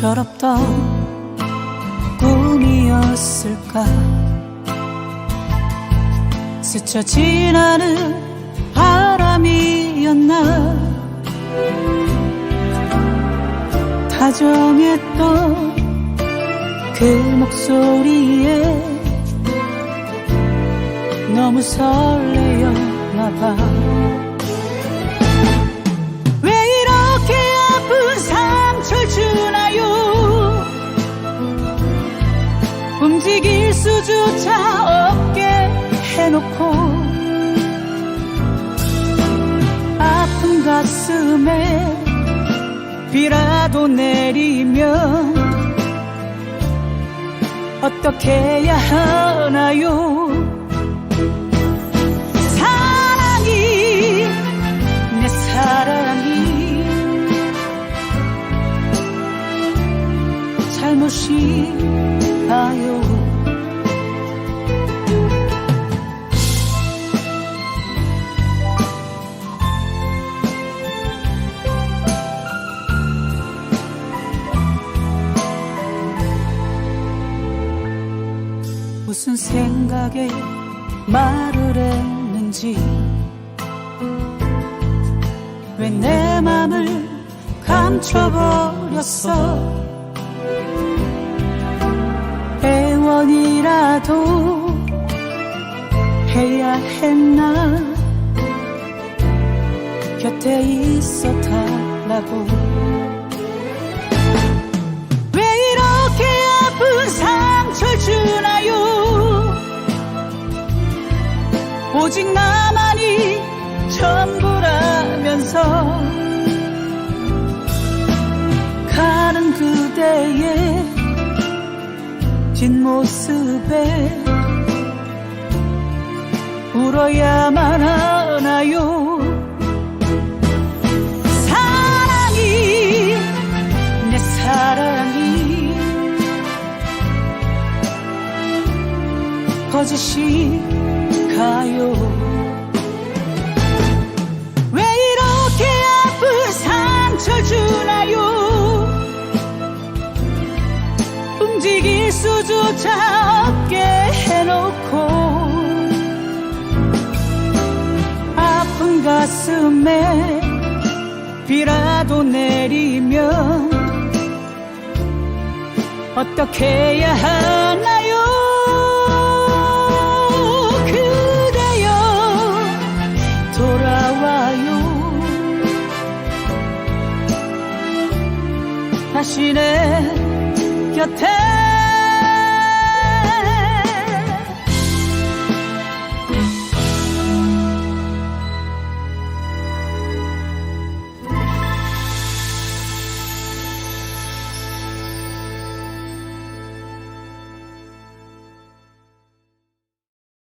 철없던 꿈이었을까? 스쳐 지나는 바람이었나? 다정했던 그 목소리에 너무 설레였나 봐. 움직일 수조차 없게 해놓고 아픈 가슴에 비라도 내리면 어떻게 해야 하나요? 잘못이봐요? 무슨 생각에 말을 했는지? 왜 내 맘을 감춰버렸어 애원이라도 해야 했나? 곁에 있어 달라고. 왜 이렇게 아픈 상처를 주나요? 오직 나만이 전부라면서 뒷모습에 울어야만 하나요? 사랑이 내 사랑이 거짓인가요 움직일 수조차 없게 해놓고 아픈 가슴에 비라도 내리면 어떻게 해야 하나요? 그대여 돌아와요. 다시 내 곁에